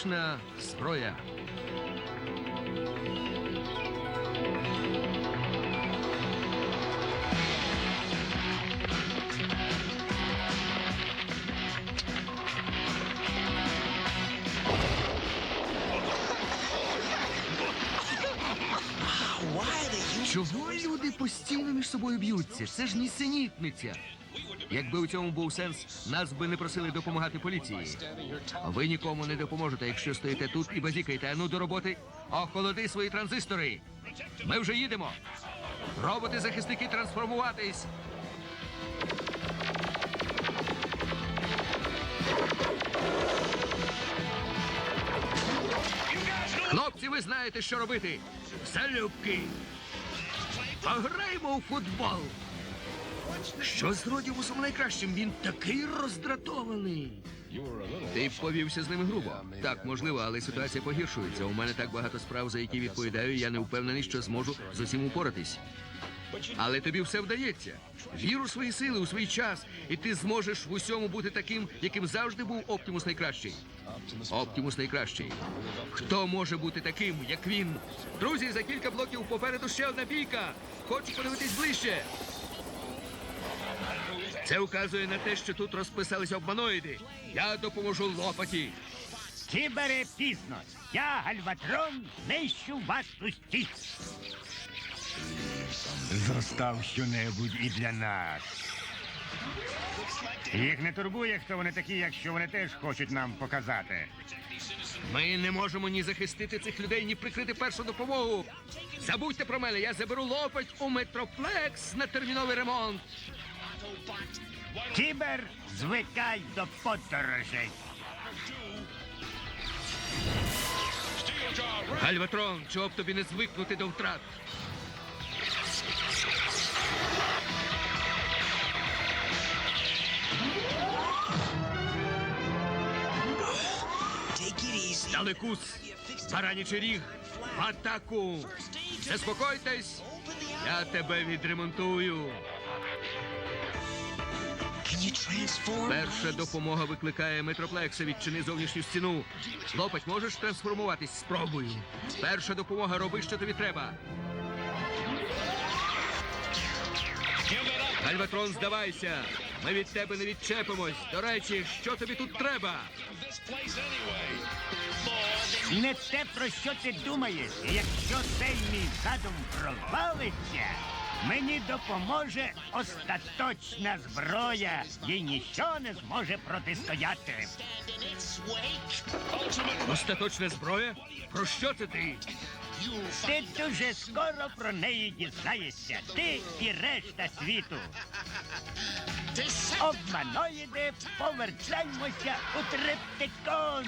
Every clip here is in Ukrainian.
Остаточна зброя. Чого люди постійно між собою б'ються? Це ж нісенітниця. Якби у цьому був сенс, нас би не просили допомагати поліції. Ви нікому не допоможете, якщо стоїте тут і базікаєте. Ну до роботи. Охолоди свої транзистори. Ми вже їдемо. Роботи-захисники трансформуватись. Хлопці, ви знаєте, що робити. Залюбки. Пограємо у футбол. Що з Родівусом найкращим? Він такий роздратований. Ти повівся з ними грубо. Так, можливо, але ситуація погіршується. У мене так багато справ, за які відповідаю, я не впевнений, що зможу з усім упоратись. Але тобі все вдається. Вір у свої сили, у свій час, і ти зможеш в усьому бути таким, яким завжди був Оптимус найкращий. Оптимус найкращий. Хто може бути таким, як він? Друзі, за кілька блоків попереду ще одна бійка. Хочу подивитись ближче. Це вказує на те, що тут розписались обманоїди. Я допоможу лопаті. Кібере пізно. Я Гальватрон знищу вас усіх. Зостав щонебудь і для нас. Їх не турбує, хто вони такі, якщо вони теж хочуть нам показати. Ми не можемо ні захистити цих людей, ні прикрити першу допомогу. Забудьте про мене, я заберу лопать у метроплекс на терміновий ремонт. Кібер, звикай до подорожей. Гальватрон, чого б тобі не звикнути до втрат? Далекус, баранічий ріг, в атаку! Заспокойтесь, я тебе відремонтую. Перша допомога викликає метроплекса. Відчини зовнішню стіну. Лопать, можеш трансформуватись? Спробуй. Перша допомога, роби, що тобі треба. Гальватрон, здавайся. Ми від тебе не відчепимось. До речі, що тобі тут треба? Не те, про що ти думаєш. Якщо цей мій задум провалиться, мені допоможе остаточна зброя, їй ніщо не зможе протистояти. Остаточна зброя? Про що це ти? Ти дуже скоро про неї дізнаєшся. Ти і решта світу. Обманоїди, повертаємося у триптикон.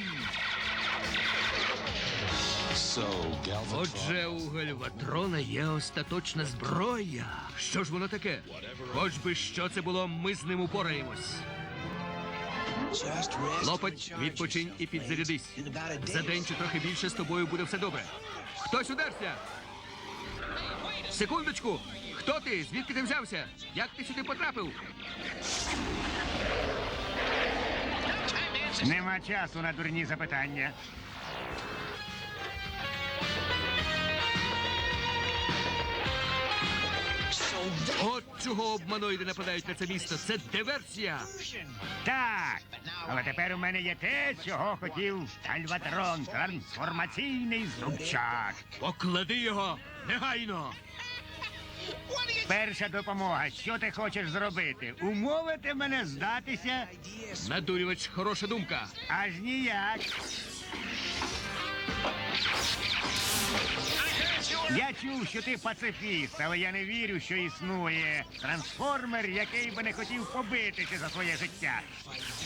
Отже, у Гальватрона є остаточна зброя. Що ж воно таке? Хоч би що це було, ми з ним упораємось. Лопать, відпочинь і підзарядись. За день чи трохи більше з тобою буде все добре. Хтось удерся. Секундочку. Хто ти? Звідки ти взявся? Як ти сюди потрапив? Нема часу на дурні запитання. От чого обманоїди нападають на це місто. Це диверсія. Так, але тепер у мене є те, чого хотів Альватрон, трансформаційний зубчак. Поклади його негайно. Перша допомога. Що ти хочеш зробити? Умовити мене здатися? Надурювач, хороша думка. Аж ніяк. Я чув, що ти пацифіст, але я не вірю, що існує трансформер, який би не хотів побитися за своє життя.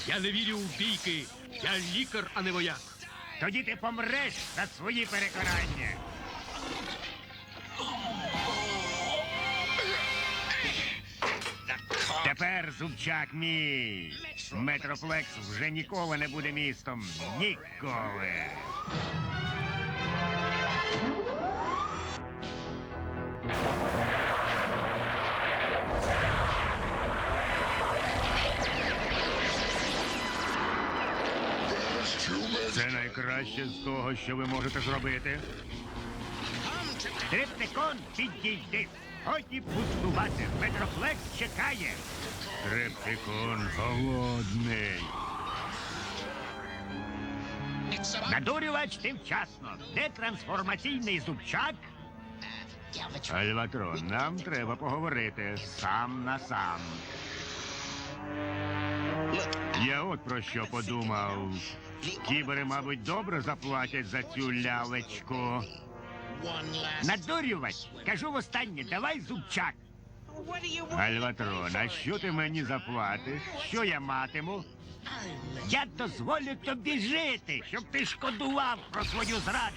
Я не вірю у бійки. Я лікар, а не вояк. Тоді ти помреш за свої переконання. Тепер зубчак мій. Метроплекс вже ніколи не буде містом. Ніколи. Це найкраще з того, що ви можете зробити. Триптикон, підійди. Годі пустувати. Метрофлекс чекає. Триптикон голодний. Надурювач ти вчасно. Де трансформаційний зубчак? Альватрон, нам треба поговорити сам на сам. Я от про що подумав. Кібери, мабуть, добре заплатять за цю лялечку. Надурювач, кажу востаннє, давай зубчак. Альватрон, а що ти мені заплатиш? Що я матиму? Я дозволю тобі жити, щоб ти шкодував про свою зраду.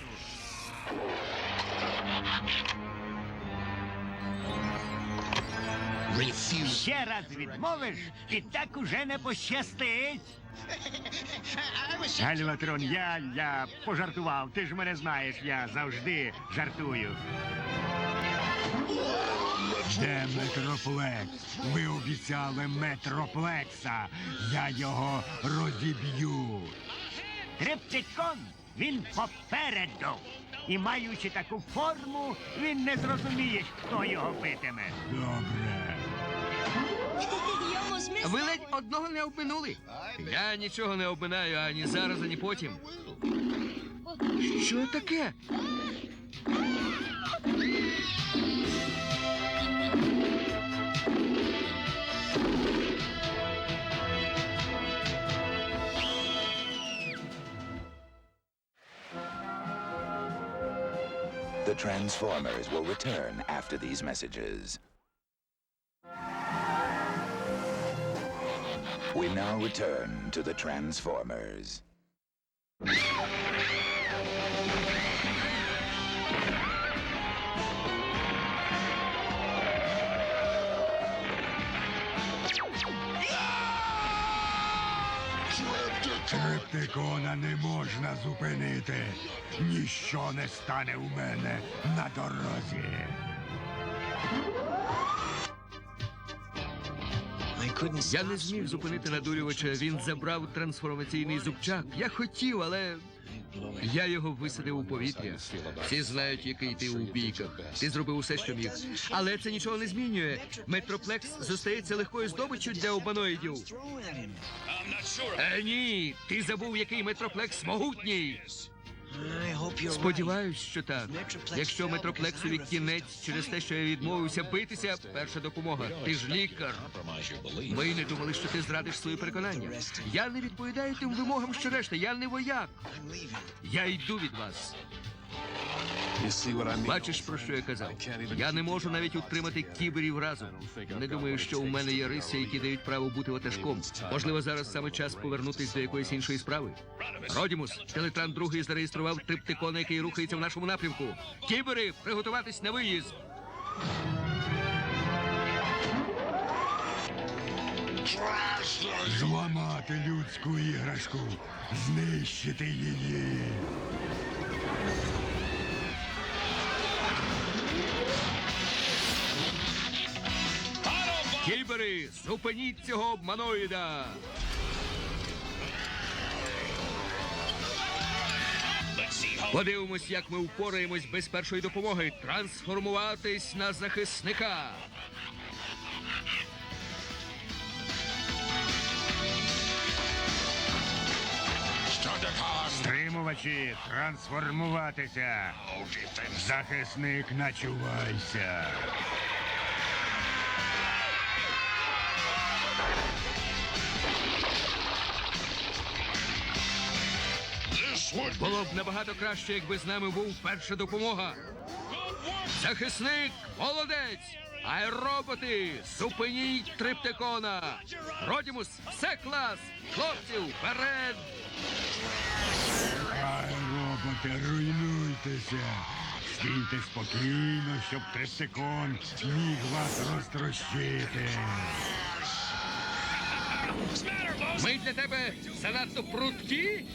Ще раз відмовиш, і так уже не пощастить. Альватрон, я, я пожартував. Ти ж мене знаєш, я завжди жартую. Де метроплекс? Ви обіцяли метроплекса. Я його розіб'ю. Триптикон, він попереду. І маючи таку форму, він не зрозуміє, хто його битиме. Добре. Ви ледь одного не обминули. Я нічого не обминаю ані зараз, ані потім. Що таке? The Transformers will return after these messages. We now return to the Transformers. Триптикона не можна зупинити. Ніщо не стане у мене на дорозі. Я не зміг зупинити надурювача. Він забрав трансформаційний зубчак. Я хотів, але я його висадив у повітря. Всі знають, який ти у бійках. Ти зробив усе, що міг. Але це нічого не змінює. Метроплекс зостається легкою здобиччю для обаноїдів. Е, ні, ти забув, який метроплекс могутній. Сподіваюсь, що так. Якщо метроплексові кінець через те, що я відмовився битися, перша допомога. Ти ж лікар. Ми не думали, що ти зрадиш свої переконання. Я не відповідаю тим вимогам, що решта. Я не вояк. Я йду від вас. Бачиш, про що я казав? Я не можу навіть утримати кіберів разом. Не думаю, що у мене є риси, які дають право бути ватажком. Можливо, зараз саме час повернутись до якоїсь іншої справи. Родімус, Телетран другий зареєстрував триптикона, який рухається в нашому напрямку. Кібери, приготуватись на виїзд. Зламати людську іграшку, знищити її. Кібери, зупиніть цього обманоїда. Подивимось, як ми впораємось без першої допомоги. Трансформуватись на захисника. Стримувачі, трансформуватися. Захисник, начувайся. Було б набагато краще, якби з нами був перша допомога. Захисник, молодець! Аероботи, зупиніть триптикона! Родімус, все клас! Хлопців, вперед! Ай, роботи, руйнуйтеся. Стійте спокійно, щоб триптикон міг вас розтрощити. Ми для тебе занадто прудкі?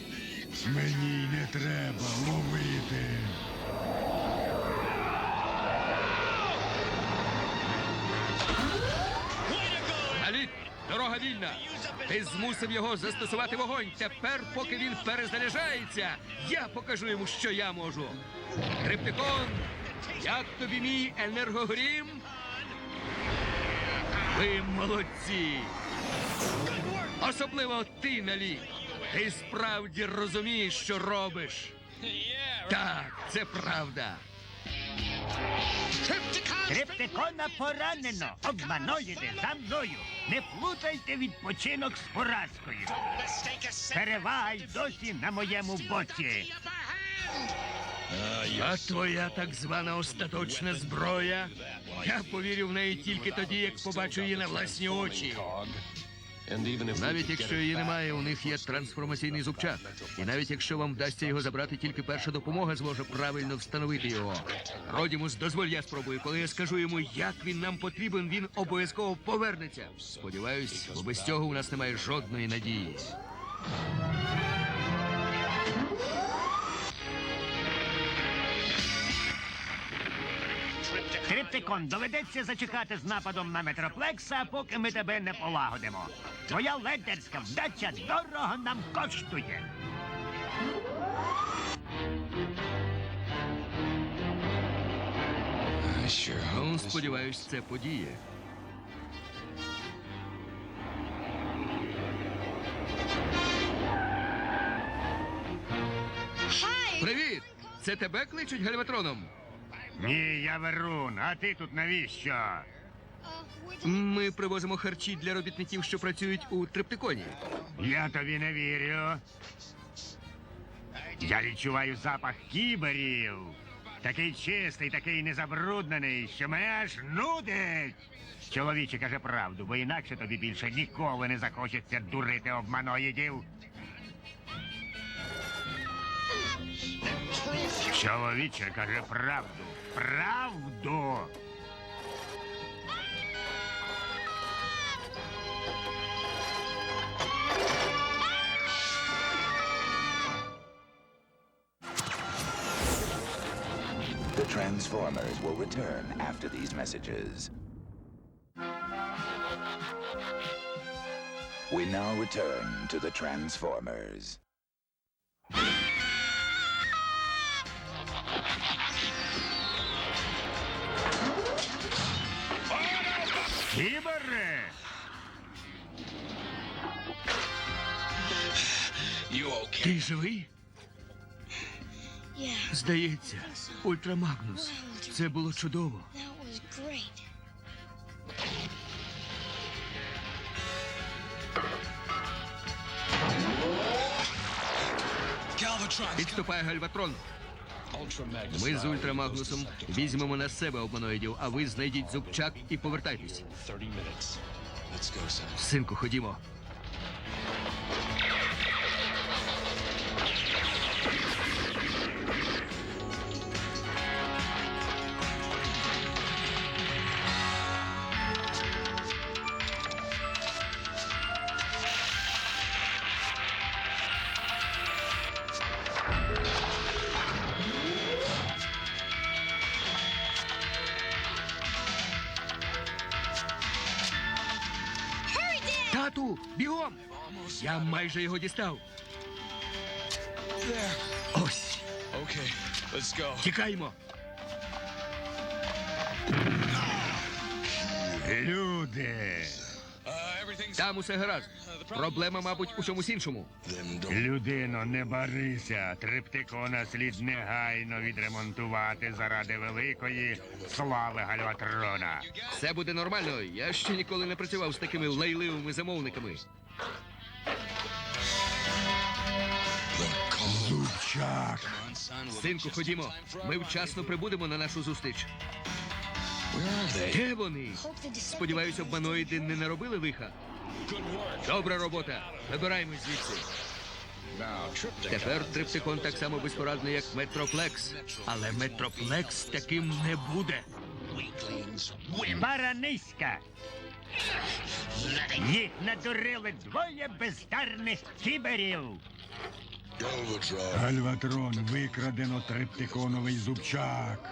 Мені не треба ловити. Наліт, дорога вільна. Ти змусив його застосувати вогонь. Тепер, поки він перезаряджається, я покажу йому, що я можу. Триптикон, як тобі мій енергогрім? Ви молодці. Особливо ти, Налі. Ти справді розумієш, що робиш. Так, це правда. Триптикона поранено. Обманоїде за мною. Не плутайте відпочинок з поразкою. Перевага й досі на моєму боці. А твоя так звана остаточна зброя. Я повірю в неї тільки тоді, як побачу її на власні очі. Навіть якщо її немає, у них є трансформаційний зубчат. І навіть якщо вам вдасться його забрати, тільки перша допомога зможе правильно встановити його. Родімус, дозволь, я спробую. Коли я скажу йому, як він нам потрібен, він обов'язково повернеться. Сподіваюсь, бо без цього у нас немає жодної надії. Триптикон, доведеться зачекати з нападом на метроплекса, поки ми тебе не полагодимо. Твоя ледерська вдача дорого нам коштує. Ну, сподіваюсь, це подіє. Привіт! Це тебе кличуть гальватроном? Ні, я Верун, а ти тут навіщо? Ми привозимо харчі для робітників, що працюють у триптиконі. Я тобі не вірю. Я відчуваю запах кіберів. Такий чистий, такий незабруднений, що мене аж нудить. Чоловіче каже правду, бо інакше тобі більше ніколи не захочеться дурити обманоїдів. Чоловіче каже правду. Правду. The Transformers will return after these messages. We now return to the Transformers. Кібери! Ти живий? Здається, Ультрамагнус. Це було чудово. that. Підступає гальватрон. Ми з Ультрамагнусом візьмемо на себе обманоїдів, а ви знайдіть зубчак і повертайтесь. Синку, ходімо. Тату, бігом! Я майже його дістав. Ось, Тікаємо. Люди! Там усе гаразд. Проблема, мабуть, у чомусь іншому. Людино, не барися. Триптикона слід негайно відремонтувати заради великої слави Гальватрона. Все буде нормально. Я ще ніколи не працював з такими лайливими замовниками. Зубчак! Синку, ходімо. Ми вчасно прибудемо на нашу зустріч. Де вони? Сподіваюся, обманоїди не наробили лиха. Добра робота. Вибираємось звідси. Тепер триптикон так само безпорадний, як Метроплекс. Але Метроплекс таким не буде. Бараниська! Їх надурили двоє бездарних кіберів. Гальватрон викрадено триптиконовий зубчак.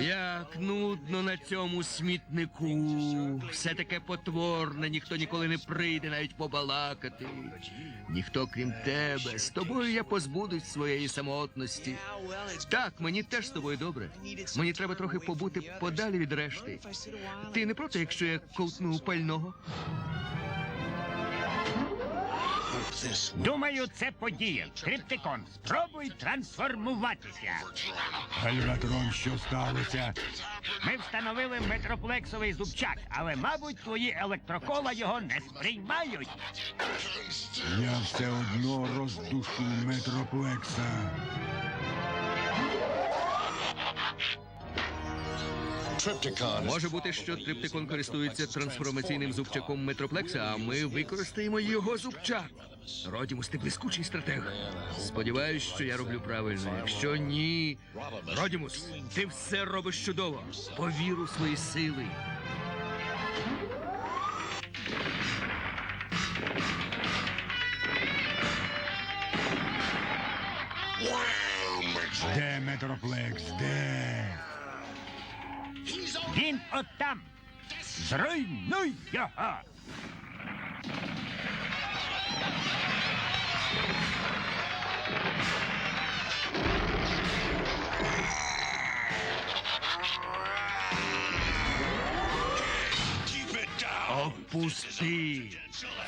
Як нудно на цьому смітнику. Все таке потворне, ніхто ніколи не прийде навіть побалакати. Ніхто крім тебе. З тобою я позбудусь своєї самотності. Так, мені теж з тобою добре. Мені треба трохи побути подалі від решти. Ти не проти, якщо я ковтну пального? Думаю, це подія. Криптикон, спробуй трансформуватися. Гальватрон, що сталося? Ми встановили метроплексовий зубчак, але, мабуть, твої електрокола його не сприймають. Я все одно роздушу метроплекса. Може бути, що триптикон користується трансформаційним зубчаком метроплекса, а ми використаємо його зубчак. Родімус, ти блискучий стратег. Сподіваюсь, що я роблю правильно. Якщо ні. Родімус, ти все робиш чудово. Повір у свої сили. Де метроплекс? Де? Він отам. Зруйнуй його. Опусти.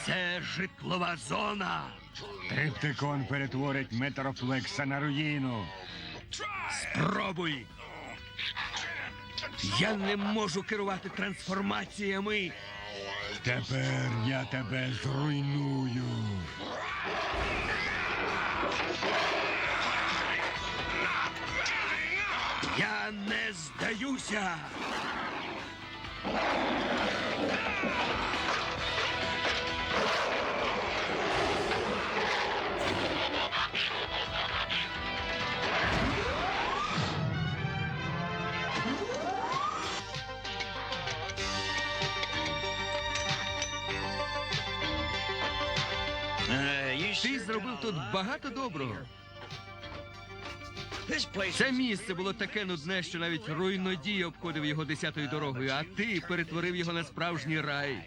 Це житлова зона. Триптикон перетворить метроплекса на руїну. Пробуй. Я не можу керувати трансформаціями. Тепер я тебе зруйную. Я не здаюся. Ти зробив тут багато доброго. Це місце було таке нудне, що навіть руйнодій обходив його десятою дорогою, а ти перетворив його на справжній рай.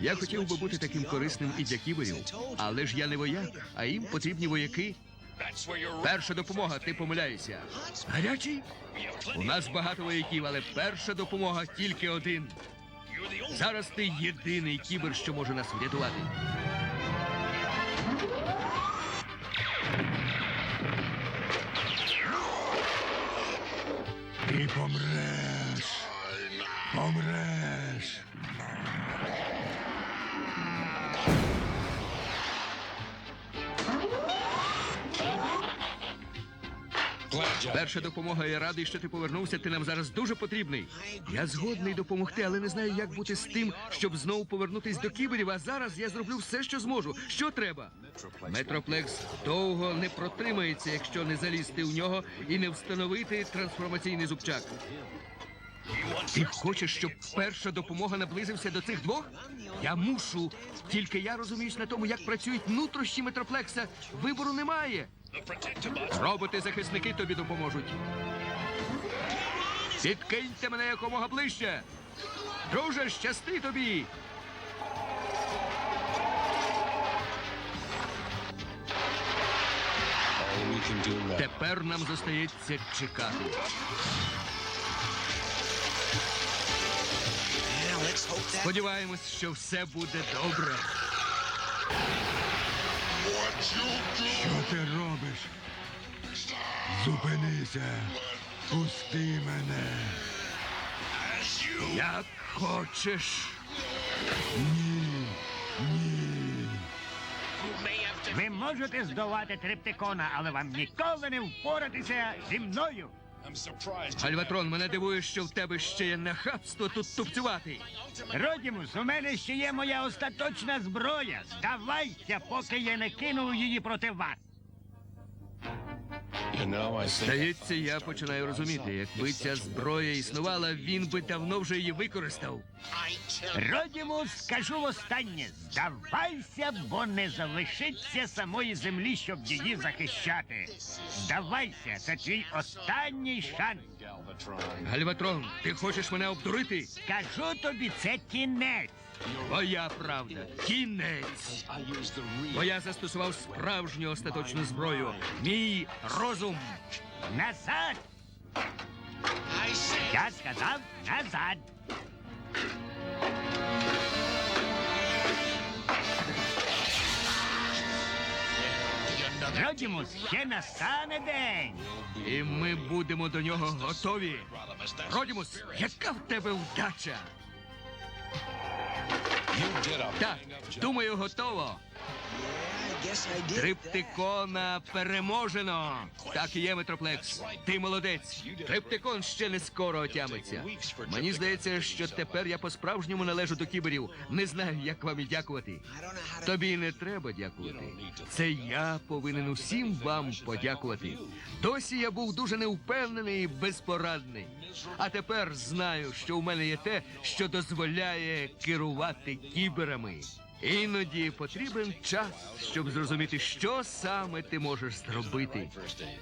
Я хотів би бути таким корисним і для кіберів, але ж я не вояк, а їм потрібні вояки. Перша допомога, ти помиляєшся. Гарячий? У нас багато вояків, але перша допомога тільки один. Зараз ти єдиний кібер, що може нас врятувати. Ти помреш. Помреш. Перша допомога, я радий, що ти повернувся. Ти нам зараз дуже потрібний. Я згодний допомогти, але не знаю, як бути з тим, щоб знову повернутись до кіберів. А зараз я зроблю все, що зможу. Що треба? Метроплекс довго не протримається, якщо не залізти в нього і не встановити трансформаційний зубчак. Ти хочеш, щоб перша допомога наблизився до цих двох? Я мушу. Тільки я розуміюсь на тому, як працюють нутрощі метроплекса. Вибору немає. Роботи-захисники тобі допоможуть. Підкиньте мене якомога ближче. Друже, щасти тобі. Тепер нам зостається чекати. Сподіваємось, що все буде добре. Що ти робиш? Зупинися. Пусти мене. Як хочеш. Ні. Ні. Ви можете здолати триптикона, але вам ніколи не впоратися зі мною. Альватрон, мене дивує, що в тебе ще є нахабство тут тупцювати. Родімус, у мене ще є моя остаточна зброя. Здавайся, поки я не кинув її проти вас. Здається, я починаю розуміти, якби ця зброя існувала, він би давно вже її використав. Родімус, скажу востаннє, здавайся, бо не залишиться самої землі, щоб її захищати. Здавайся, це твій останній шанс. Гальватрон, ти хочеш мене обдурити? Кажу тобі, це кінець. Твоя правда. Кінець. Бо я застосував справжню остаточну зброю. Мій розум. Назад! Я сказав назад. Родімус, ще настане день. І ми будемо до нього готові. Родімус, яка в тебе вдача? Так, думаю, готово. Триптикона переможено. Так і є, Метроплекс. Ти молодець. Триптикон ще не скоро отямиться. Мені здається, що тепер я по-справжньому належу до кіберів. Не знаю, як вам і дякувати. Тобі не треба дякувати. Це я повинен усім вам подякувати. Досі я був дуже неупевнений і безпорадний. А тепер знаю, що у мене є те, що дозволяє керувати кіберами. Іноді потрібен час, щоб зрозуміти, що саме ти можеш зробити.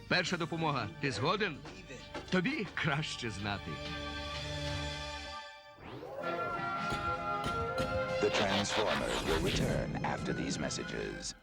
Перша допомога. Ти згоден? Тобі краще знати. The Transformers will return after these messages.